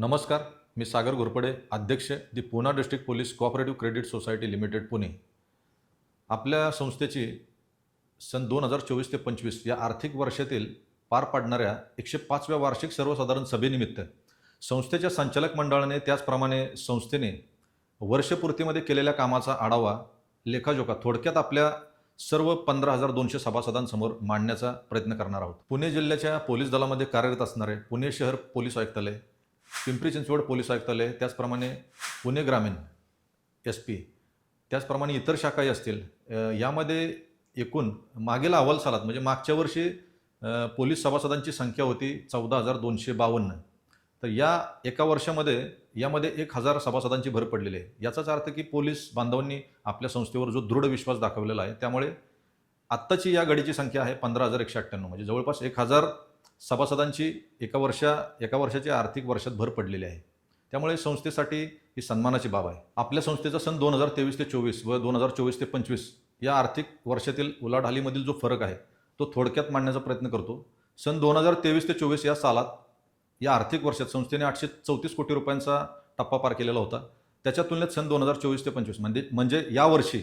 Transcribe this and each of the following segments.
नमस्कार मी सागर घोरपडे अध्यक्ष the Poona district police cooperative credit society limited Pune. आपल्या संस्थेची सन दोन हजार चोवीस ते पंचवीस या आर्थिक वर्षातील पार पाडणाऱ्या एकशे पाचव्या वार्षिक सर्वसाधारण सभेनिमित्त संस्थेच्या संचालक मंडळाने त्याचप्रमाणे संस्थेने वर्षपूर्तीमध्ये केलेल्या कामाचा आढावा लेखाजोखा थोडक्यात आपल्या सर्व पंधरा हजार दोनशे सभासदांसमोर मांडण्याचा प्रयत्न करणार आहोत. पुणे जिल्ह्याच्या पोलीस दलामध्ये कार्यरत असणारे पुणे शहर पोलीस आयुक्तालय पिंपरी चिंचवड पोलीस आयुक्तालय त्याचप्रमाणे पुणे ग्रामीण एस पी त्याचप्रमाणे इतर शाखाही असतील यामध्ये एकूण मागील अहवाल सालात म्हणजे मागच्या वर्षी पोलीस सभासदांची संख्या होती चौदा हजार दोनशे बावन्न. तर या एका वर्षामध्ये यामध्ये एक हजार सभासदांची भर पडलेली आहे. याचाच अर्थ की पोलीस बांधवांनी आपल्या संस्थेवर जो दृढ विश्वास दाखवलेला आहे त्यामुळे आत्ताची या गडीची संख्या आहे पंधरा हजार एकशे अठ्ठ्याण्णव म्हणजे जवळपास एक हजार सभासदांची एका वर्षा एका वर्षाची आर्थिक वर्षात भर पडलेली आहे. त्यामुळे संस्थेसाठी ही सन्मानाची बाब आहे. आपल्या संस्थेचा सन दोन हजार तेवीस ते चोवीस व दोन हजार चोवीस ते पंचवीस या आर्थिक वर्षातील उलाढालीमधील जो फरक आहे तो थोडक्यात मांडण्याचा प्रयत्न करतो. सन दोन हजार तेवीस ते चोवीस या सालात या आर्थिक वर्षात संस्थेने आठशे चौतीस कोटी रुपयांचा टप्पा पार केलेला होता. त्याच्या तुलनेत सन दोन हजार चोवीस ते पंचवीस म्हणजे म्हणजे यावर्षी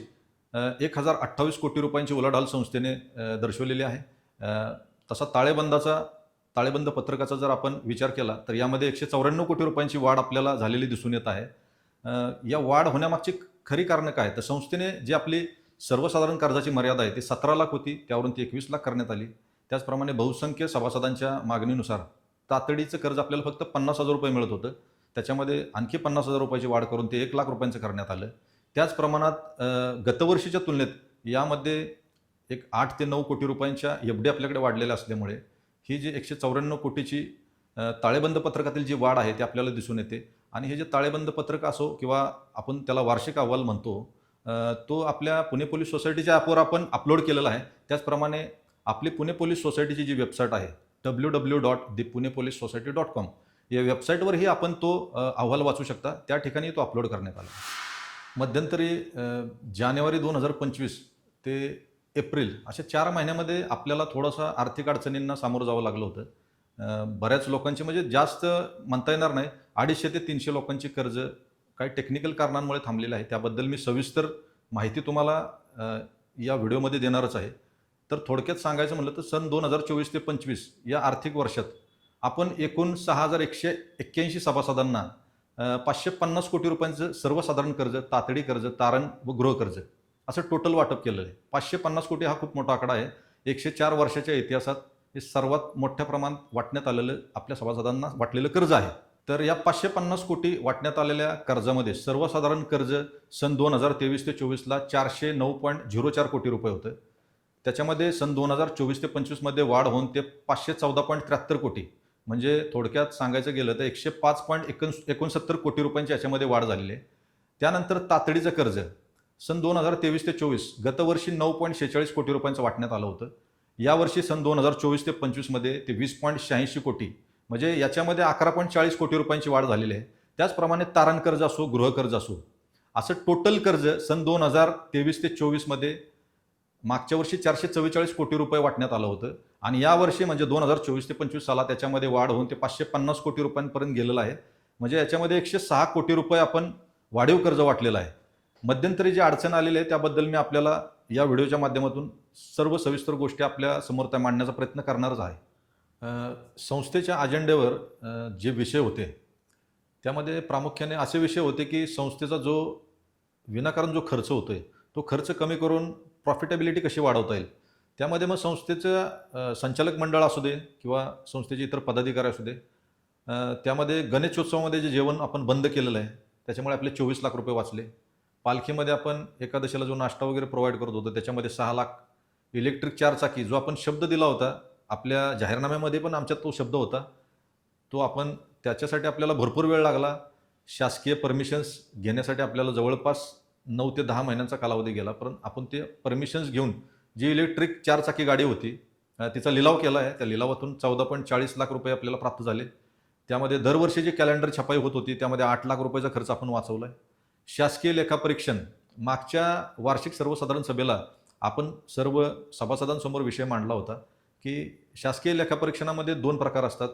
एक हजार अठ्ठावीस कोटी रुपयांची उलाढाल संस्थेने दर्शवलेली आहे. तसा ताळेबंदाचा ताळेबंद पत्रकाचा जर आपण विचार केला तर यामध्ये एकशे चौऱ्याण्णव कोटी रुपयांची वाढ आपल्याला झालेली दिसून येत आहे. या वाढ होण्यामागची खरी कारणं काय? तर संस्थेने जी आपली सर्वसाधारण कर्जाची मर्यादा आहे ती सतरा लाख होती त्यावरून ती एकवीस लाख करण्यात आली. त्याचप्रमाणे बहुसंख्य सभासदांच्या मागणीनुसार तातडीचं कर्ज आपल्याला फक्त पन्नास हजार रुपये मिळत होतं. त्याच्यामध्ये आणखी पन्नास हजार रुपयाची वाढ करून ते एक लाख रुपयांचं करण्यात आलं. त्याच प्रमाणात गतवर्षीच्या तुलनेत यामध्ये एक आठ ते नऊ कोटी रुपयांच्या एफ डी आपल्याकडे वाढलेल्या असल्यामुळे ही जी एकशे चौऱ्याण्णव कोटीची ताळेबंद पत्रकातील जी वाढ आहे ती आपल्याला दिसून येते. आणि हे जे ताळेबंद पत्रक असो किंवा आपण त्याला वार्षिक अहवाल म्हणतो तो आपल्या पुणे पोलीस सोसायटीच्या ॲपवर आपण अपलोड केलेला आहे. त्याचप्रमाणे आपली पुणे पोलीस सोसायटीची जी वेबसाईट आहे W W dot the Pune police society dot com. या वेबसाईटवरही आपण तो अहवाल वाचू शकता. त्या ठिकाणी तो अपलोड करण्यात आला. मध्यंतरी जानेवारी दोन हजार पंचवीस ते एप्रिल अशा चार महिन्यामध्ये आपल्याला थोडंसं आर्थिक अडचणींना सामोरं जावं लागलं होतं. बऱ्याच लोकांची म्हणजे जास्त म्हणता येणार नाही. अडीचशे ते तीनशे लोकांची कर्ज काही टेक्निकल कारणांमुळे थांबलेलं आहे. त्याबद्दल मी सविस्तर माहिती तुम्हाला या व्हिडिओमध्ये देणारच आहे. तर थोडक्यात सांगायचं म्हटलं तर सन दोन हजार चोवीस ते पंचवीस या आर्थिक वर्षात आपण एकूण सहा हजार एकशे एक्क्याऐंशी सभासदांना पाचशे पन्नास कोटी रुपयांचं सर्वसाधारण कर्ज तातडी कर्ज तारण व गृहकर्ज असं टोटल वाटप केलेलं आहे. पाचशे पन्नास कोटी हा खूप मोठा आकडा आहे. एकशे चार वर्षाच्या इतिहासात हे सर्वात मोठ्या प्रमाणात वाटण्यात आलेलं आपल्या सभासदांना वाटलेलं कर्ज आहे. तर या पाचशे पन्नास कोटी वाटण्यात आलेल्या कर्जामध्ये सर्वसाधारण कर्ज सन दोन हजार तेवीस ते चोवीसला चारशे नऊ पॉईंट झिरो चार कोटी रुपये होतं. त्याच्यामध्ये सन दोन हजार चोवीस ते पंचवीसमध्ये वाढ होऊन ते पाचशे चौदा पॉईंट त्र्याहत्तर कोटी. म्हणजे थोडक्यात सांगायचं गेलं तर एकशे पाच पॉईंट एकोण एकोणसत्तर कोटी रुपयांची याच्यामध्ये वाढ झालेली आहे. त्यानंतर तातडीचं कर्ज सन दोन हजार तेवीस ते चोवीस गतवर्षी नऊ पॉईंट शेहेचाळीस कोटी रुपयांचं वाटण्यात आलं होतं. यावर्षी सन दोन हजार चोवीस ते पंचवीसमध्ये ते वीस पॉईंट शहाऐंशी कोटी म्हणजे याच्यामध्ये अकरा पॉईंट चाळीस कोटी रुपयांची वाढ झालेली आहे. त्याचप्रमाणे तारण कर्ज असो गृहकर्ज असो असं टोटल कर्ज सन दोन हजार तेवीस ते चोवीसमध्ये मागच्या वर्षी चारशे चव्वेचाळीस कोटी रुपये वाटण्यात आलं होतं. आणि यावर्षी म्हणजे दोन हजार चोवीस ते पंचवीस साला त्याच्यामध्ये वाढ होऊन ते पाचशे पन्नास कोटी रुपयांपर्यंत गेलेलं आहे. म्हणजे याच्यामध्ये एकशे सहा कोटी रुपये आपण वाढीव कर्ज वाटलेलं आहे. मध्यंतरी जी अडचण आलेली आहे त्याबद्दल मी आपल्याला या व्हिडिओच्या माध्यमातून सर्व सविस्तर गोष्टी आपल्यासमोर त्या मांडण्याचा प्रयत्न करणारच आहे. संस्थेच्या अजेंडेवर जे विषय होते त्यामध्ये प्रामुख्याने असे विषय होते की संस्थेचा जो विनाकारण जो खर्च होतो आहे तो खर्च कमी करून प्रॉफिटेबिलिटी कशी वाढवता येईल? त्यामध्ये मग संस्थेचं संचालक मंडळ असू दे किंवा संस्थेचे इतर पदाधिकारी असू दे त्यामध्ये गणेशोत्सवामध्ये जे जेवण आपण बंद केलेलं आहे त्याच्यामुळे आपले चोवीस लाख रुपये वाचले. पालखीमध्ये आपण एकादशीला जो नाश्ता वगैरे प्रोव्हाइड करत होतो त्याच्यामध्ये सहा लाख इलेक्ट्रिक चार चाकी जो आपण शब्द दिला होता आपल्या जाहीरनाम्यामध्ये पण आमच्यात तो शब्द होता. तो आपण त्याच्यासाठी आपल्याला भरपूर वेळ लागला. शासकीय परमिशन्स घेण्यासाठी आपल्याला जवळपास नऊ ते दहा महिन्यांचा कालावधी गेला पण आपण ते परमिशन्स घेऊन जी इलेक्ट्रिक चार चाकी गाडी होती तिचा लिलाव केला आहे. त्या लिलावातून चौदा पॉईंट चाळीस लाख रुपये आपल्याला प्राप्त झाले. त्यामध्ये दरवर्षी जी कॅलेंडर छपाई होत होती त्यामध्ये आठ लाख रुपयाचा खर्च आपण वाचवला आहे शासकीय लेखापरीक्षण मागच्या वार्षिक सर्वसाधारण सभेला आपण सर्व सभासदांसमोर विषय मांडला होता की शासकीय लेखापरीक्षणामध्ये दोन प्रकार असतात.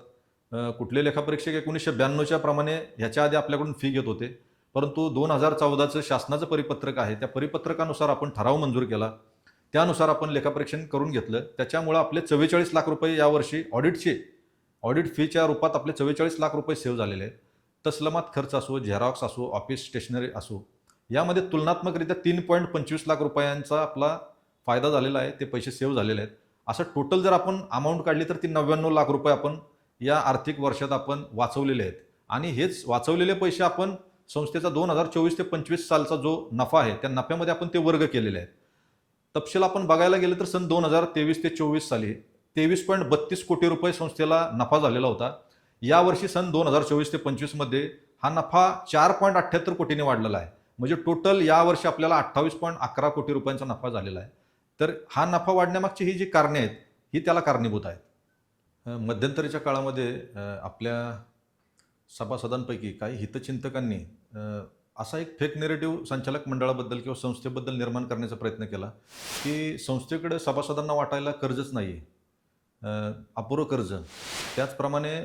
कुठले लेखापरीक्षक एकोणीसशे ब्याण्णवच्या प्रमाणे ह्याच्या आधी आपल्याकडून फी घेत होते. परंतु दोन हजार चौदाचं शासनाचं परिपत्रक आहे. त्या परिपत्रकानुसार आपण ठराव मंजूर केला. त्यानुसार आपण लेखापरीक्षण करून घेतलं. त्याच्यामुळं आपले चव्वेचाळीस लाख रुपये यावर्षी ऑडिटचे ऑडिट फीच्या रूपात आपले चव्वेचाळीस लाख रुपये सेव्ह झालेले आहेत. तसलमात खर्च असो झेरॉक्स असो ऑफिस स्टेशनरी असो यामध्ये तुलनात्मकरित्या तीन पॉईंट पंचवीस लाख रुपयांचा आपला फायदा झालेला आहे ते पैसे सेव्ह झालेले आहेत. असं टोटल जर आपण अमाऊंट काढली तर ती नव्याण्णव लाख रुपये आपण या आर्थिक वर्षात आपण वाचवलेले आहेत. आणि हेच वाचवलेले पैसे आपण संस्थेचा दोन हजार चोवीस ते पंचवीस सालचा जो नफा आहे त्या नफ्यामध्ये आपण ते वर्ग केलेले आहेत. तपशील आपण बघायला गेलं तर सन दोन हजार तेवीस ते चोवीस साली तेवीस पॉईंट बत्तीस कोटी रुपये संस्थेला नफा झालेला होता. यावर्षी सन दोन हजार चोवीस ते पंचवीसमध्ये हा नफा चार पॉईंट अठ्ठ्याहत्तर कोटीने वाढलेला आहे. म्हणजे टोटल यावर्षी आपल्याला अठ्ठावीस पॉईंट अकरा कोटी रुपयांचा नफा झालेला आहे. तर हा नफा वाढण्यामागची ही जी कारणे आहेत ही त्याला कारणीभूत आहेत. मध्यंतरीच्या काळामध्ये आपल्या सभासदांपैकी काही हितचिंतकांनी असा एक फेक नेरेटिव्ह संचालक मंडळाबद्दल किंवा संस्थेबद्दल निर्माण करण्याचा प्रयत्न केला की संस्थेकडे सभासदांना वाटायला कर्जच नाही आहे अपुरं कर्ज. त्याचप्रमाणे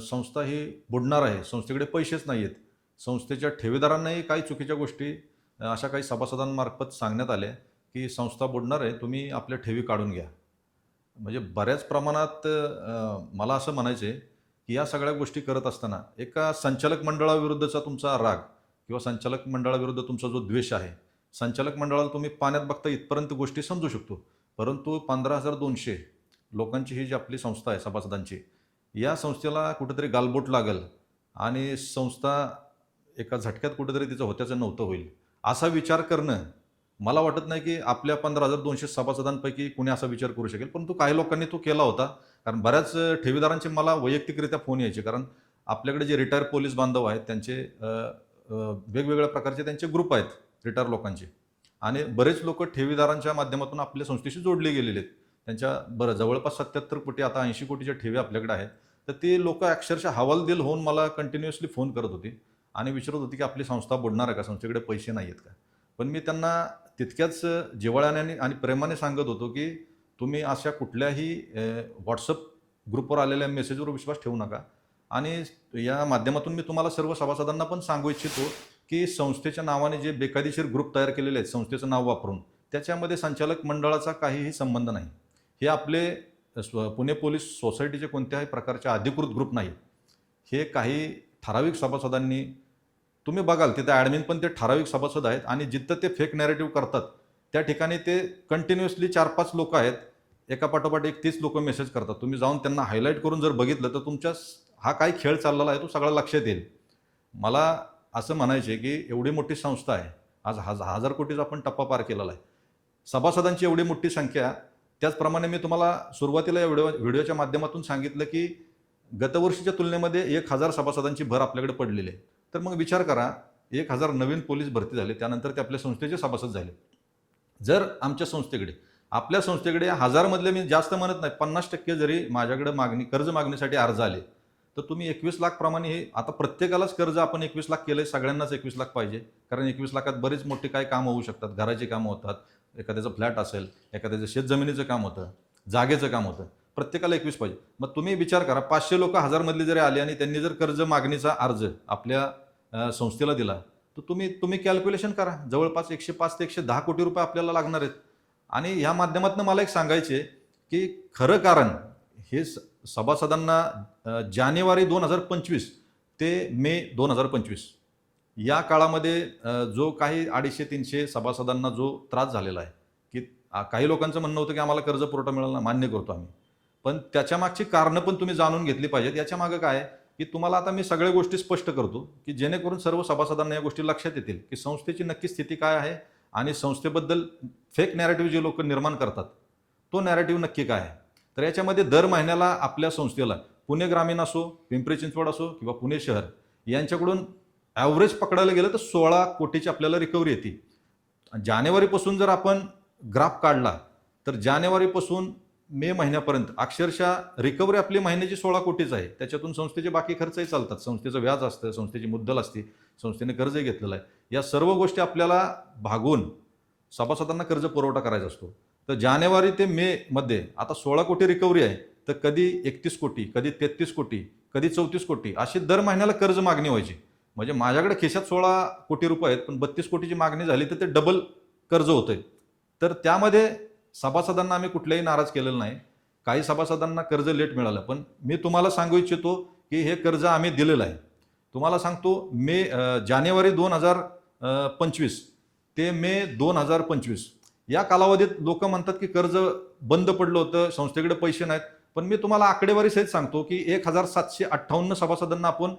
संस्था ही बुडणार आहे. संस्थेकडे पैसेच नाही आहेत संस्थेच्या ठेवीदारांनाही काही चुकीच्या गोष्टी अशा काही सभासदांमार्फत सांगण्यात आल्या की संस्था बुडणार आहे तुम्ही आपल्या ठेवी काढून घ्या. म्हणजे बऱ्याच प्रमाणात मला असं म्हणायचं आहे की या सगळ्या गोष्टी करत असताना एका संचालक मंडळाविरुद्धचा तुमचा राग किंवा संचालक मंडळाविरुद्ध तुमचा जो द्वेष आहे संचालक मंडळाला तुम्ही पाण्यात बघता इथपर्यंत गोष्टी समजू शकतो. परंतु पंधरा हजार दोनशे लोकांची ही जी आपली संस्था आहे सभासदांची या संस्थेला कुठेतरी गालबोट लागल आणि संस्था एका झटक्यात कुठेतरी तिचं होत्याचं नव्हतं होईल. असा विचार करणं मला वाटत नाही की आपल्या पंधरा हजार दोनशे सभासदांपैकी कुणी असा विचार करू शकेल परंतु काही लोकांनी तो केला होता. कारण बऱ्याच ठेवीदारांचे मला वैयक्तिकरित्या फोन यायचे कारण आपल्याकडे जे रिटायर पोलीस बांधव आहेत त्यांचे वेगवेगळ्या प्रकारचे त्यांचे ग्रुप आहेत रिटायर लोकांचे. आणि बरेच लोक ठेवीदारांच्या माध्यमातून आपल्या संस्थेशी जोडले गेलेले आहेत. त्यांच्या बरं जवळपास सत्याहत्तर कोटी आता ऐंशी कोटीच्या ठेवी आपल्याकडे आहेत. तर ते लोक अक्षरशः हवालदिल होऊन मला कंटिन्युअसली फोन करत होते आणि विचारत होती की आपली संस्था बुडणार आहे का? संस्थेकडे पैसे नाही आहेत का? पण मी त्यांना तितक्याच जिव्हाळ्याने आणि प्रेमाने सांगत होतो की तुम्ही अशा कुठल्याही व्हॉट्सअप ग्रुपवर आलेल्या मेसेजवर विश्वास ठेवू नका. आणि या माध्यमातून मी तुम्हाला सर्व सभासदांना पण सांगू इच्छितो की संस्थेच्या नावाने जे बेकायदेशीर ग्रुप तयार केलेले आहेत संस्थेचं नाव वापरून त्याच्यामध्ये संचालक मंडळाचा काहीही संबंध नाही. हे आपले स्व पुणे पोलीस सोसायटीचे कोणत्याही प्रकारचे अधिकृत ग्रुप नाही. हे काही ठराविक सभासदांनी तुम्ही बघाल तिथे ॲडमिन पण ते ठराविक सभासद आहेत आणि जिथं ते फेक नॅरेटिव्ह करतात त्या ठिकाणी ते कंटिन्युअसली चार पाच लोक आहेत. एका पाठोपाठ एक तीस लोक मेसेज करतात. तुम्ही जाऊन त्यांना हायलाईट करून जर बघितलं तर तुमच्या हा काय खेळ चाललेला आहे तो सगळा लक्षात येईल. मला असं म्हणायचे की एवढी मोठी संस्था आहे. आज हजार हजार कोटीचा आपण टप्पा पार केलेला आहे. सभासदांची एवढी मोठी संख्या त्याचप्रमाणे मी तुम्हाला सुरुवातीला या व्हिडिओ व्हिडिओच्या माध्यमातून सांगितलं की गतवर्षीच्या तुलनेमध्ये एक हजार सभासदांची भर आपल्याकडे पडलेली आहे. तर मग विचार करा एक हजार नवीन पोलीस भरती झाले त्यानंतर ते आपल्या संस्थेचे सभासद झाले. जर आमच्या संस्थेकडे आपल्या संस्थेकडे हजारमधले मी जास्त म्हणत नाही पन्नास टक्के जरी माझ्याकडे मागणी कर्ज मागणीसाठी अर्ज आले तर तुम्ही एकवीस लाखप्रमाणे हे आता प्रत्येकालाच कर्ज आपण एकवीस लाख केलंय सगळ्यांनाच एकवीस लाख पाहिजे. कारण एकवीस लाखात बरेच मोठे काय कामं होऊ शकतात घराची कामं होतात एखाद्याचं फ्लॅट असेल एखाद्याचं शेतजमिनीचं काम होतं जागेचं काम होतं प्रत्येकाला एकवीस पाहिजे. मग तुम्ही विचार करा पाचशे लोक हजारमधले जरी आले आणि त्यांनी जर कर्ज मागणीचा अर्ज आपल्या संस्थेला दिला तर तुम्ही तुम्ही कॅल्क्युलेशन करा. जवळपास एकशे पाच ते एकशे दहा कोटी रुपये आपल्याला लागणार आहेत. आणि ह्या माध्यमातून मला एक सांगायचे की खरं कारण हे स- सभासदांना जानेवारी दोन हजार पंचवीस ते मे दोन हजार पंचवीस या काळामध्ये जो काही अडीचशे तीनशे सभासदांना जो त्रास झालेला आहे की काही लोकांचं म्हणणं होतं की आम्हाला कर्ज पुरवठा मिळाला मान्य करतो आम्ही. पण त्याच्या मागची कारणं पण तुम्ही जाणून घेतली पाहिजेत. याच्या मागं काय आहे की तुम्हाला आता मी सगळ्या गोष्टी स्पष्ट करतो की जेणेकरून सर्व सभासदांना या गोष्टी लक्षात येतील की संस्थेची नक्की स्थिती काय आहे आणि संस्थेबद्दल फेक नॅरेटिव्ह जे लोक निर्माण करतात तो नॅरेटिव्ह नक्की काय आहे. तर याच्यामध्ये दर महिन्याला आपल्या संस्थेला पुणे ग्रामीण असो पिंपरी चिंचवड असो किंवा पुणे शहर यांच्याकडून ॲव्हरेज पकडायला गेलं तर सोळा कोटीची आपल्याला रिकव्हरी येते. जानेवारीपासून जर आपण ग्राफ काढला तर जानेवारीपासून मे महिन्यापर्यंत अक्षरशः रिकव्हरी आपली महिन्याची सोळा कोटीच आहे. त्याच्यातून संस्थेचे बाकी खर्चही चालतात. संस्थेचं व्याज असतं संस्थेची मुद्दल असते संस्थेने कर्जही घेतलेलं आहे. या सर्व गोष्टी आपल्याला भागून सभासदांना कर्ज पुरवठा करायचा असतो. तर जानेवारी ते मे मध्ये आता सोळा कोटी रिकव्हरी आहे तर कधी एकतीस कोटी कधी तेहतीस कोटी कधी चौतीस कोटी अशी दर महिन्याला कर्ज मागणी व्हायची. म्हणजे माझ्याकडे खिशात सोळा कोटी रुपये आहेत पण बत्तीस कोटीची मागणी झाली तर ते डबल कर्ज होतंय. तर त्यामध्ये सभासदांना आम्ही कुठल्याही नाराज केलेलं नाही. काही सभासदांना कर्ज लेट मिळालं पण मी तुम्हाला सांगू इच्छितो की हे कर्ज आम्ही दिलेलं आहे. तुम्हाला सांगतो मे जानेवारी दोन हजार पंचवीस ते मे दोन हजार पंचवीस. या कालावधीत लोक म्हणतात की कर्ज बंद पडलं होतं संस्थेकडे पैसे नाहीत. पण मी तुम्हाला आकडेवारी सहित सांगतो की एक हजार सातशे अठ्ठावन्न सभासदांना आपण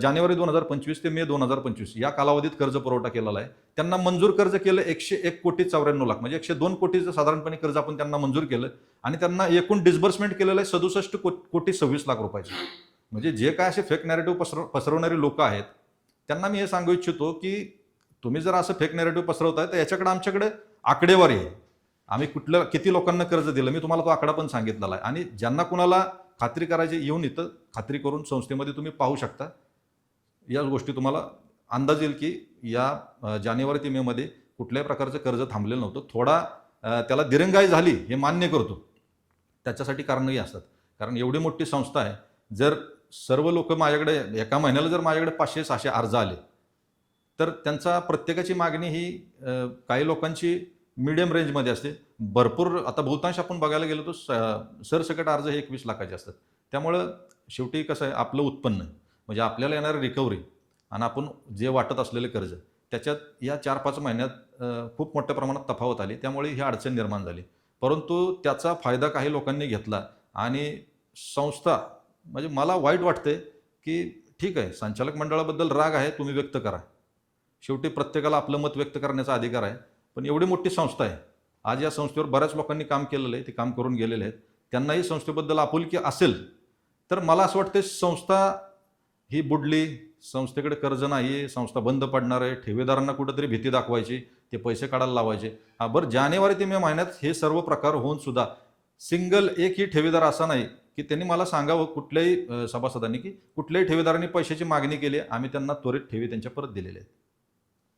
जानेवारी दोन हजार पंचवीस ते मे दोन हजार पंचवीस या कालावधीत कर्ज पुरवठा केलेला आहे. त्यांना मंजूर कर्ज केलं एकशे एक कोटी चौऱ्याण्णव लाख. म्हणजे एकशे दोन कोटीचं साधारणपणे कर्ज आपण त्यांना मंजूर केलं आणि त्यांना एकूण डिस्बर्समेंट केलेलं आहे सदुसष्ट को कोटी सव्वीस लाख रुपयाचे. म्हणजे जे काय असे फेक नॅरेटिव्ह पसरव पसरवणारे लोक आहेत त्यांना मी हे सांगू इच्छितो की तुम्ही जर असं फेक नॅरेटिव्ह पसरवताय तर याच्याकडे आमच्याकडे आकडेवारी आहे. आम्ही कुठलं किती लोकांना कर्ज दिलं मी तुम्हाला तो आकडा पण सांगितलेला आहे. आणि ज्यांना कुणाला खात्री करायची येऊन इथं खात्री करून संस्थेमध्ये तुम्ही पाहू शकता. याच गोष्टी तुम्हाला अंदाज येईल की या जानेवारी ते मेमध्ये कुठल्याही प्रकारचं कर्ज थांबलेलं नव्हतं. थोडा त्याला दिरंगाई झाली हे मान्य करतो. त्याच्यासाठी कारणंही असतात. कारण एवढी मोठी संस्था आहे जर सर्व लोक माझ्याकडे एका महिन्याला जर माझ्याकडे पाचशे सहाशे अर्ज आले तर त्यांचा प्रत्येकाची मागणी ही काही लोकांची मिडियम रेंजमध्ये असते. भरपूर आता बहुतांश आपण बघायला गेलो तर स- सरसकट अर्ज हे एकवीस लाखाचे असतात. त्यामुळं शेवटी कसं आहे आपलं उत्पन्न म्हणजे आपल्याला येणारी रिकव्हरी आणि आपण जे वाटत असलेले कर्ज त्याच्यात या चार पाच महिन्यात खूप मोठ्या प्रमाणात तफावत आली. त्यामुळे ही अडचण निर्माण झाली. परंतु त्याचा फायदा काही लोकांनी घेतला आणि संस्था म्हणजे मला वाईट वाटते की ठीक आहे संचालक मंडळाबद्दल राग आहे तुम्ही व्यक्त करा. शेवटी प्रत्येकाला आपलं मत व्यक्त करण्याचा अधिकार आहे. पण एवढी मोठी संस्था आहे. आज या संस्थेवर बऱ्याच लोकांनी काम केलेलं आहे ते काम करून गेलेले आहेत. त्यांनाही संस्थेबद्दल आपुलकी असेल तर मला असं वाटतं संस्था ही बुडली संस्थेकडे कर्ज नाही संस्था बंद पडणार आहे ठेवीदारांना कुठंतरी भीती दाखवायची ते पैसे काढायला लावायचे. हा बरं जानेवारी ते मे महिन्यात हे सर्व प्रकार होऊन सुद्धा सिंगल एकही ठेवीदार असा नाही की त्यांनी मला सांगावं कुठल्याही सभासदांनी की कुठल्याही ठेवीदारांनी पैशाची मागणी केली आम्ही त्यांना त्वरित ठेवी त्यांच्या परत दिलेले आहेत.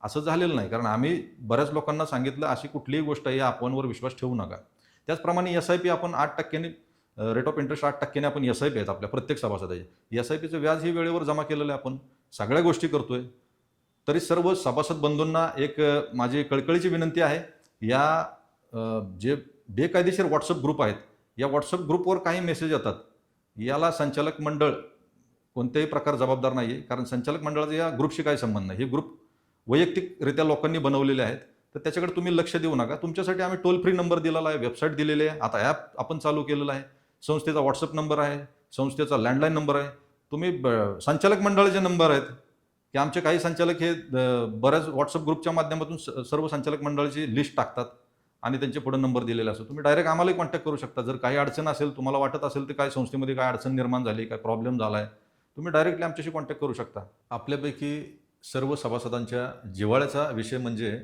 असं झालेलं नाही कारण आम्ही बऱ्याच लोकांना सांगितलं अशी कुठलीही गोष्ट आहे या अफवांवर विश्वास ठेवू नका. त्याचप्रमाणे एस आय पी आपण आठ टक्क्यांनी रेट ऑफ इंटरेस्ट आठ टक्क्याने आपण एस आय पी आहेत आपल्या प्रत्येक सभासदाचे. एस आय पीचं व्याज ही वेळेवर जमा केलेलं आहे आपण. सगळ्या गोष्टी करतोय. तरी सर्व सभासद बंधूंना एक माझी कळकळीची विनंती आहे या जे बेकायदेशीर व्हॉट्सअप ग्रुप आहेत या व्हॉट्सअप ग्रुपवर काही मेसेज येतात. याला संचालक मंडळ कोणत्याही प्रकार जबाबदार नाही आहे कारण संचालक मंडळाचा या ग्रुपशी काही संबंध नाही. हे ग्रुप वैयक्तिकरित्या लोकांनी बनवलेले आहेत. तर त्याच्याकडे तुम्ही लक्ष देऊ नका. तुमच्यासाठी आम्ही टोल फ्री नंबर दिलेला आहे वेबसाईट दिलेली आहे. आता ॲप आपण चालू केलेलं आहे. संस्थेचा व्हॉट्सअप नंबर आहे संस्थेचा लँडलाईन नंबर आहे. तुम्ही ब- संचालक मंडळाचे नंबर आहेत. की आमचे काही संचालक हे बऱ्याच व्हॉट्सअप ग्रुपच्या माध्यमातून स- सर्व संचालक मंडळाची लिस्ट टाकतात आणि त्यांचे पुढे नंबर दिलेले असतो तुम्ही डायरेक्ट आम्हालाही कॉन्टॅक्ट करू शकता. जर काही अडचण असेल तुम्हाला वाटत असेल तर काय संस्थेमध्ये काय अडचण निर्माण झाली काय प्रॉब्लेम झाला आहे तुम्ही डायरेक्टली आमच्याशी कॉन्टॅक्ट करू शकता. आपल्यापैकी सर्व सभासदांच्या जिव्हाळ्याचा विषय म्हणजे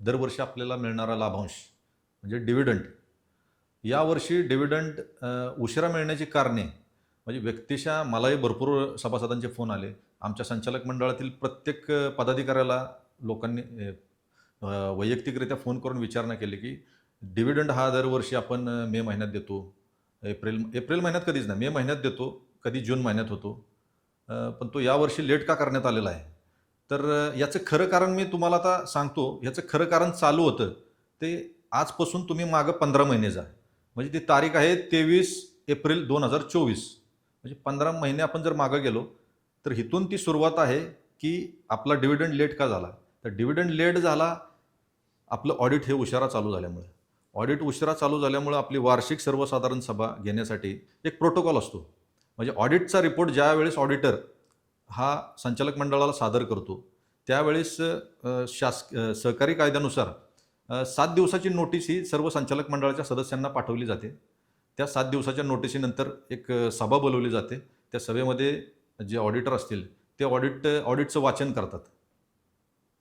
दरवर्षी आपल्याला मिळणारा लाभांश म्हणजे डिव्हिडंट यावर्षी डिव्हिडंड उशिरा मिळण्याची कारणे म्हणजे व्यक्तिशा मलाही भरपूर सभासदांचे फोन आले. आमच्या संचालक मंडळातील प्रत्येक पदाधिकाऱ्याला लोकांनी वैयक्तिकरित्या फोन करून विचारणा केली की डिव्हिडंड हा दरवर्षी आपण मे महिन्यात देतो. एप्रिल एप्रिल महिन्यात कधीच नाही मे महिन्यात देतो कधी जून महिन्यात होतो. पण तो यावर्षी लेट का करण्यात आलेला आहे? तर याचं खरं कारण मी तुम्हाला आता सांगतो याचं खरं कारण चालू होतं. ते आजपासून तुम्ही मागं पंधरा महिने जा. म्हणजे ती तारीख आहे तेवीस एप्रिल दोन हजार चोवीस. म्हणजे पंधरा महिने आपण जर मागं गेलो तर इथून ती सुरुवात आहे की आपला डिव्हिडंड लेट का झाला? तर डिव्हिडंड लेट झाला आपलं ऑडिट हे उशिरा चालू झाल्यामुळे. ऑडिट उशिरा चालू झाल्यामुळे आपली वार्षिक सर्वसाधारण सभा घेण्यासाठी एक प्रोटोकॉल असतो. म्हणजे ऑडिटचा रिपोर्ट ज्यावेळेस ऑडिटर हा संचालक मंडळाला सादर करतो त्यावेळेस शास सहकारी कायद्यानुसार सात दिवसाची नोटीस ही सर्व संचालक मंडळाच्या सदस्यांना पाठवली जाते. त्या सात दिवसाच्या नोटिसीनंतर एक सभा बोलवली जाते. त्या सभेमध्ये जे ऑडिटर असतील ते ऑडिट ऑडिटचं वाचन करतात.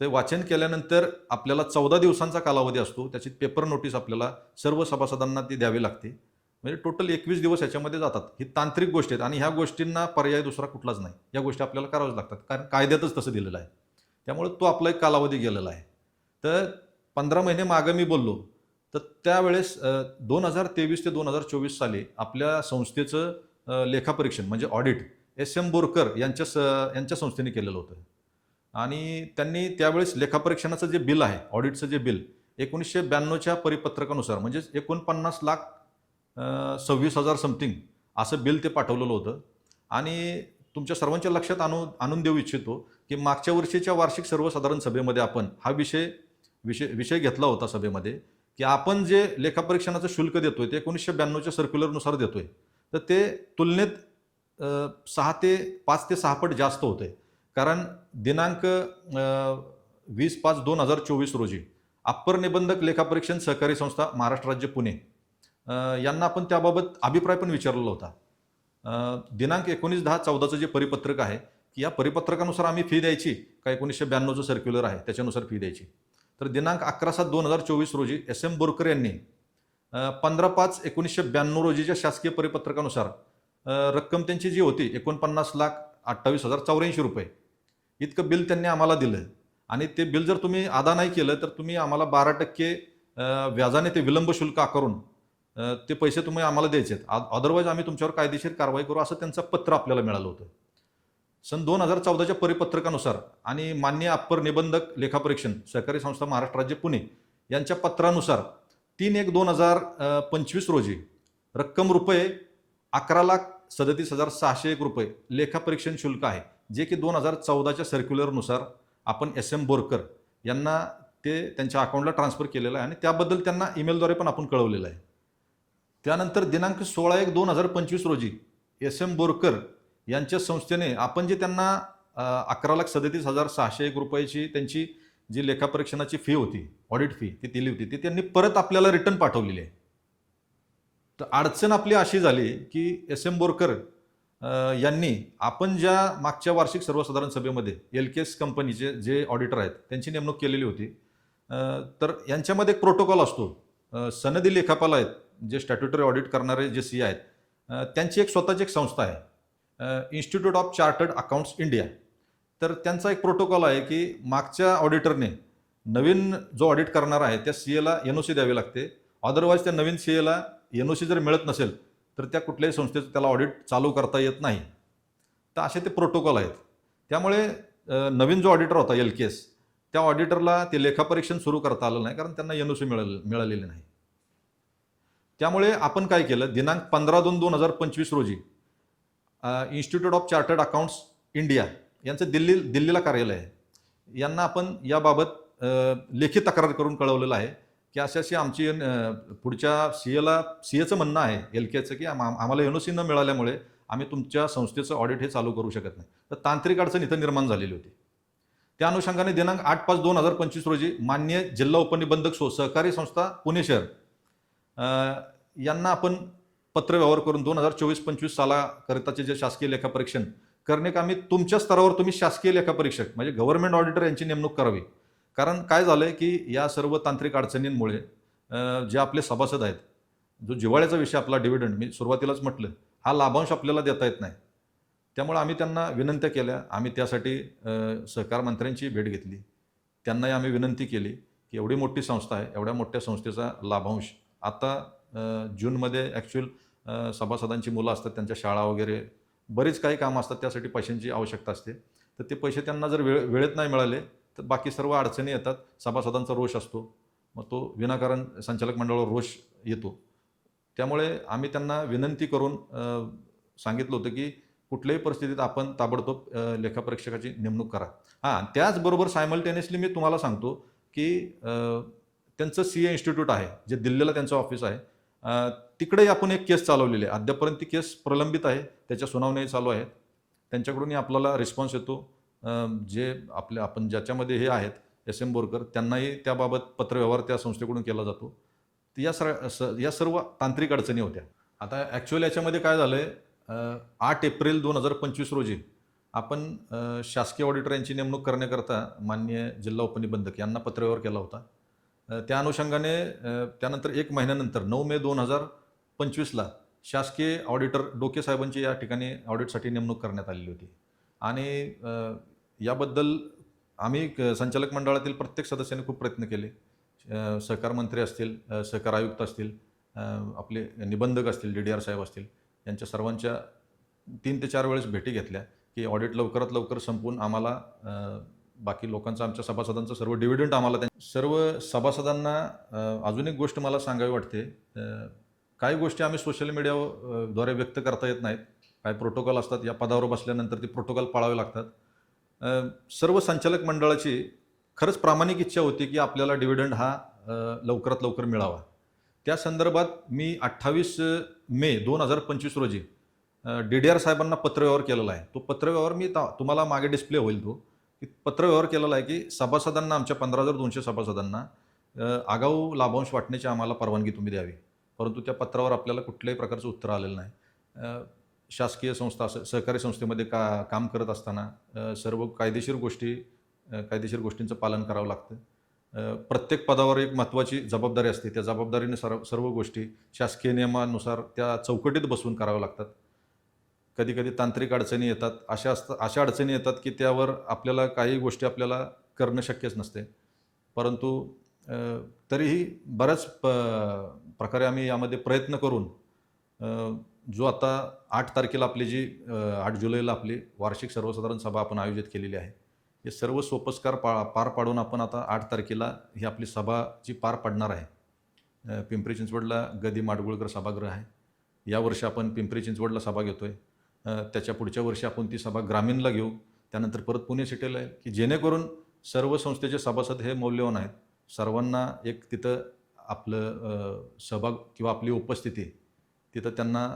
ते वाचन केल्यानंतर आपल्याला चौदा दिवसांचा कालावधी असतो. त्याची पेपर नोटीस आपल्याला सर्व सभासदांना ती द्यावी लागते. म्हणजे टोटल एकवीस दिवस याच्यामध्ये जातात. ही तांत्रिक गोष्टी आहेत आणि ह्या गोष्टींना पर्याय दुसरा कुठलाच नाही. या गोष्टी आपल्याला कराव्याच लागतात. कारण कायद्यातच तसं दिलेलं आहे. त्यामुळे तो आपला एक कालावधी गेलेला आहे. तर पंधरा महिने मागं मी बोललो. तर त्यावेळेस दोन हजार तेवीस ते दोन हजार चोवीस साली आपल्या संस्थेचं लेखापरीक्षण म्हणजे ऑडिट एस एम बोरकर यांच्या स यांच्या संस्थेने केलेलं होतं. आणि त्यांनी त्यावेळेस लेखापरीक्षणाचं जे बिल आहे ऑडिटचं जे बिल एकोणीसशे ब्याण्णवच्या परिपत्रकानुसार म्हणजेच एकोणपन्नास लाख सव्वीस हजार समथिंग असं बिल ते पाठवलेलं होतं. आणि तुमच्या सर्वांच्या लक्षात आणू आणून देऊ इच्छितो की मागच्या वर्षीच्या वार्षिक सर्वसाधारण सभेमध्ये आपण हा विषय विषय विषय घेतला होता सभेमध्ये की आपण जे लेखापरीक्षणाचं शुल्क देतोय ते एकोणीसशे ब्याण्णवच्या सर्क्युलरनुसार देतोय. तर ते तुलनेत सहा ते पाच ते सहा पट जास्त होते कारण दिनांक वीस पाच दोन हजार चोवीस रोजी अप्पर निबंधक लेखापरीक्षण सहकारी संस्था महाराष्ट्र राज्य पुणे यांना आपण त्याबाबत अभिप्राय पण विचारलेला होता. दिनांक एकोणीस दहा चौदाचं जे परिपत्रक आहे की या परिपत्रकानुसार आम्ही फी द्यायची का एकोणीसशे ब्याण्णवचं सर्क्युलर आहे त्याच्यानुसार फी द्यायची. तर दिनांक अकरा सात दोन हजार चोवीस रोजी एस एम बोरकर यांनी पंधरा पाच एकोणीसशे ब्याण्णव रोजीच्या शासकीय परिपत्रकानुसार रक्कम त्यांची जी होती एकोणपन्नास लाख अठ्ठावीस हजार चौऱ्याऐंशी रुपये. इतकं बिल त्यांनी आम्हाला दिलं. आणि ते बिल जर तुम्ही अदा नाही केलं तर तुम्ही आम्हाला बारा टक्के व्याजाने ते विलंब शुल्क आकारून ते पैसे तुम्ही आम्हाला द्यायचे आहेत अदरवाईज आम्ही तुमच्यावर कायदेशीर कारवाई करू असं त्यांचं पत्र आपल्याला मिळालं होतं. सन दोन हजार चौदाच्या परिपत्रकानुसार आणि मान्य अप्पर निबंधक लेखापरीक्षण सहकारी संस्था महाराष्ट्र राज्य पुणे यांच्या पत्रानुसार तीन एक दोन हजार पंचवीस रोजी रक्कम रुपये अकरा लाख सदतीस हजार सहाशे एक रुपये लेखापरीक्षण शुल्क आहे जे की दोन हजार चौदाच्या सर्क्युलरनुसार आपण एस एम बोरकर यांना ते त्यांच्या अकाउंटला ट्रान्सफर केलेलं आहे आणि त्याबद्दल त्यांना ईमेलद्वारे पण आपण कळवलेलं आहे. त्यानंतर दिनांक सोळा एक दोन हजार पंचवीस रोजी एस एम बोरकर यांच्या संस्थेने आपण जे त्यांना अकरा लाख सदतीस हजार सहाशे एक रुपयाची त्यांची जी लेखापरीक्षणाची फी होती ऑडिट फी ती दिली होती ती त्यांनी परत आपल्याला रिटर्न पाठवलेली आहे. तर अडचण आपली अशी झाली की एस एम बोरकर यांनी आपण ज्या मागच्या वार्षिक सर्वसाधारण सभेमध्ये एल के एस कंपनीचे जे ऑडिटर आहेत त्यांची नेमणूक केलेली होती. तर यांच्यामध्ये एक प्रोटोकॉल असतो. सनदी लेखापाल आहेत जे स्टॅट्युटरी ऑडिट करणारे जे सी आहेत त्यांची एक स्वतःची एक संस्था आहे. Institute of chartered accounts India तर त्यांचा एक प्रोटोकॉल आहे की मागच्या ऑडिटरने नवीन जो ऑडिट करणार आहे त्या सी एला एन ओ सी द्यावी लागते. अदरवाईज त्या नवीन सी एला एन ओ सी जर मिळत नसेल तर त्या कुठल्याही संस्थेचं त्याला ऑडिट चालू करता येत नाही. तर असे ते प्रोटोकॉल आहेत. त्यामुळे नवीन जो ऑडिटर होता एल के एस त्या ऑडिटरला ते लेखापरीक्षण सुरू करता आलं नाही कारण त्यांना एन ओ सी मिळाल मिळालेली नाही. त्यामुळे आपण काय केलं दिनांक पंधरा दोन दोन हजार पंचवीस रोजी institute of chartered accounts India यांचं दिल्ली दिल्लीला कार्यालय आहे. यांना आपण याबाबत लेखी तक्रार करून कळवलेलं आहे की अशी अशी आमची पुढच्या सी एला सी एचं म्हणणं आहे एल के एचं की आम- आम्हाला एन ओ सी न मिळाल्यामुळे आम्ही तुमच्या संस्थेचं ऑडिट हे चालू करू शकत नाही. तर तांत्रिक अडचण इथं निर्माण झालेली होती. त्या अनुषंगाने दिनांक आठ पाच दोन हजार पंचवीस रोजी मान्य जिल्हा उपनिबंधक सो सहकारी संस्था पुणे शहर यांना आपण पत्रव्यवहार करून दोन हजार चोवीस पंचवीस सालाकरिताचे जे शासकीय लेखापरीक्षण करणे तुमच्या स्तरावर तुम्ही शासकीय लेखापरीक्षक म्हणजे गव्हर्नमेंट ऑडिटर यांची नेमणूक करावी. कारण काय झालं आहे की या सर्व तांत्रिक अडचणींमुळे जे आपले सभासद आहेत जो जिव्हाळ्याचा विषय आपला डिव्हिडंड मी सुरुवातीलाच म्हटलं हा लाभांश आपल्याला देता येत नाही. त्यामुळे आम्ही त्यांना विनंत्या केल्या आम्ही त्यासाठी सहकार मंत्र्यांची भेट घेतली. त्यांनाही आम्ही विनंती केली की एवढी मोठी संस्था आहे एवढ्या मोठ्या संस्थेचा लाभांश आता जूनमध्ये ॲक्च्युअल सभासदांची मुलं असतात त्यांच्या शाळा वगैरे. बरेच काही कामं असतात त्यासाठी पैशांची आवश्यकता असते. तर ते पैसे त्यांना जर वेळ वेळेत नाही मिळाले तर बाकी सर्व अडचणी येतात. सभासदांचा रोष असतो. मग तो विनाकारण संचालक मंडळावर रोष येतो. त्यामुळे आम्ही त्यांना विनंती करून सांगितलं होतं की कुठल्याही परिस्थितीत आपण ताबडतोब लेखापरीक्षकाची नेमणूक करा. हां त्याचबरोबर सायमल्टेनियसली मी तुम्हाला सांगतो की त्यांचं सी ए इन्स्टिट्यूट आहे जे दिल्लीला त्यांचं ऑफिस आहे. तिकडे आपण एक केस चालवलेली आहे. अद्यापर्यंत ती केस प्रलंबित आहे. त्याच्या सुनावण्याही चालू आहेत. त्यांच्याकडूनही आपल्याला रिस्पॉन्स येतो. जे आपल्या आपण ज्याच्यामध्ये हे आहेत एस एम बोरकर त्यांनाही त्याबाबत पत्रव्यवहार त्या संस्थेकडून केला जातो. तर या सर स- या सर्व तांत्रिक अडचणी होत्या. आता ॲक्च्युअल याच्यामध्ये काय झालं आहे आठ एप्रिल दोन हजार पंचवीस रोजी आपण शासकीय ऑडिटर यांची नेमणूक करण्याकरता मान्य जिल्हा उपनिबंधक यांना पत्रव्यवहार केला होता. त्या अनुषंगाने त्यानंतर एक महिन्यानंतर नऊ मे दोन हजार पंचवीसला शासकीय ऑडिटर डोके साहेबांची या ठिकाणी ऑडिटसाठी नेमणूक करण्यात आलेली होती. आणि याबद्दल आम्ही संचालक मंडळातील प्रत्येक सदस्याने खूप प्रयत्न केले. सहकार मंत्री असतील सहकार आयुक्त असतील आपले निबंधक असतील डी डी आर साहेब असतील यांच्या सर्वांच्या तीन ते चार वेळेस भेटी घेतल्या की ऑडिट लवकरात लवकर संपून आम्हाला बाकी लोकांचं आमच्या सभासदांचं सर्व डिव्हिडंट आम्हाला त्यांनी सर्व सभासदांना अजून एक गोष्ट मला सांगावी वाटते. काही गोष्टी आम्ही सोशल मीडियाद्वारे व्यक्त करता येत नाहीत. काही प्रोटोकॉल असतात या पदावर बसल्यानंतर ते प्रोटोकॉल पाळावे लागतात. सर्व संचालक मंडळाची खरंच प्रामाणिक इच्छा होती की आपल्याला डिव्हिडंड हा लवकरात लवकर मिळावा. त्या संदर्भात मी अठ्ठावीस मे दोन हजार पंचवीस रोजी डी डी आर साहेबांना पत्रव्यवहार केलेला आहे. तो पत्रव्यवहार मी ता- तुम्हाला मागे डिस्प्ले होईल तो. पत्रव्यवहार केलेला आहे की सभासदांना आमच्या पंधरा हजार दोनशे सभासदांना आगाऊ लाभांश वाटण्याची आम्हाला परवानगी तुम्ही द्यावी. परंतु त्या पत्रावर आपल्याला कुठल्याही प्रकारचं उत्तर आलेलं नाही. शासकीय संस्था असं सहकारी संस्थेमध्ये का काम करत असताना सर्व कायदेशीर गोष्टी कायदेशीर गोष्टींचं पालन करावं लागतं. प्रत्येक पदावर एक महत्त्वाची जबाबदारी असते. त्या जबाबदारीने सर्व सर्व गोष्टी शासकीय नियमानुसार त्या चौकटीत बसवून कराव्या लागतात. कधी कधी तांत्रिक अडचणी येतात. अशा असतात अशा अडचणी येतात की त्यावर आपल्याला काही गोष्टी आपल्याला करणं शक्यच नसते. परंतु तरीही बऱ्याच प प्रकारे आम्ही यामध्ये प्रयत्न करून जो आता आठ तारखेला आपली जी आठ जुलैला आपली वार्षिक सर्वसाधारण सभा आपण आयोजित केलेली आहे हे सर्व सोपस्कार पा पार पाडून आपण आता आठ तारखेला ही आपली सभा जी पार पाडणार आहे. पिंपरी चिंचवडला गदी माडगुळकर सभागृह आहे. यावर्षी आपण पिंपरी चिंचवडला सभा घेतो आहे त्याच्या पुढच्या वर्षी आपण ती सभा ग्रामीणला घेऊ. त्यानंतर परत पुणे सिटीला आहे की जेणेकरून सर्व संस्थेचे सभासद हे मौल्यवान आहेत. सर्वांना एक तिथं आपलं सहभाग किंवा आपली उपस्थिती तिथं त्यांना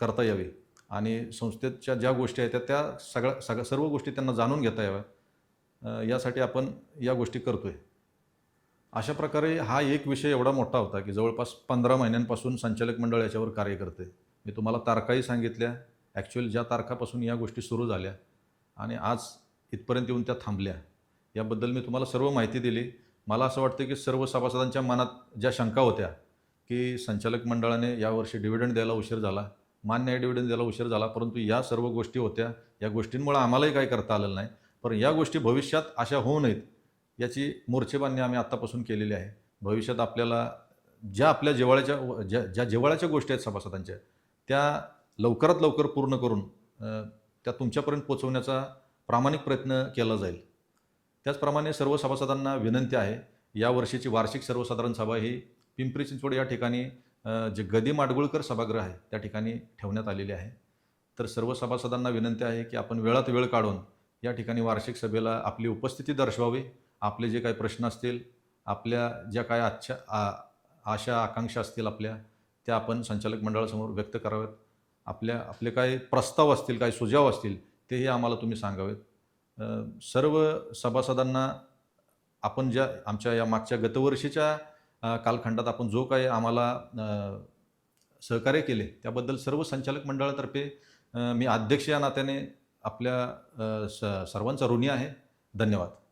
करता यावी. आणि संस्थेच्या ज्या गोष्टी आहेत त्या त्या सगळ्या सगळ्या सर्व गोष्टी त्यांना जाणून घेता याव्या. यासाठी आपण या गोष्टी करतो आहे अशा प्रकारे हा एक विषय एवढा मोठा होता की जवळपास पंधरा महिन्यांपासून संचालक मंडळ याच्यावर कार्य करते मी तुम्हाला तारखाही सांगितल्या. ॲक्च्युअल ज्या तारखापासून या गोष्टी सुरू झाल्या आणि आज इथपर्यंत येऊन त्या थांबल्या याबद्दल मी तुम्हाला सर्व माहिती दिली. मला असं वाटतं की सर्व सभासदांच्या मनात ज्या शंका होत्या की संचालक मंडळाने यावर्षी डिव्हिडंड द्यायला उशीर झाला मान्य आहे डिव्हिडंड द्यायला उशीर झाला परंतु या सर्व गोष्टी होत्या या गोष्टींमुळे आम्हालाही काही करता आलेलं नाही. पण या गोष्टी भविष्यात अशा होऊ नयेत याची मोर्चेबांधणी आम्ही आत्तापासून केलेली आहे. भविष्यात आपल्याला ज्या आपल्या जिवाळ्याच्या ज्या ज्या जिव्हाळ्याच्या गोष्टी आहेत सभासदांच्या त्या लवकरात लवकर पूर्ण करून त्या तुमच्यापर्यंत पोचवण्याचा प्रामाणिक प्रयत्न केला जाईल. त्याचप्रमाणे सर्व सभासदांना विनंती आहे या वर्षीची वार्षिक सर्वसाधारण सभा ही पिंपरी चिंचवड या ठिकाणी जे गदी माडगुळकर सभागृह आहे त्या ठिकाणी ठेवण्यात आलेली आहे. तर सर्व सभासदांना विनंती आहे की आपण वेळात वेळ काढून या ठिकाणी वार्षिक सभेला आपली उपस्थिती दर्शवावी आपले जे काही प्रश्न असतील आपल्या ज्या काय आजच्या आ- आशा आकांक्षा असतील आपल्या त्या आपण संचालक मंडळासमोर व्यक्त कराव्यात. आपल्या आपले काही प्रस्ताव असतील काही सुझाव असतील तेही आम्हाला तुम्ही सांगावेत. सर्व सभासदांना आपण ज्या आमच्या या मागच्या गतवर्षीच्या कालखंडात आपण जो काही आम्हाला सहकार्य केले त्याबद्दल सर्व संचालक मंडळातर्फे मी अध्यक्ष या नात्याने आपल्या स सर्वांचा ऋणी आहे. धन्यवाद.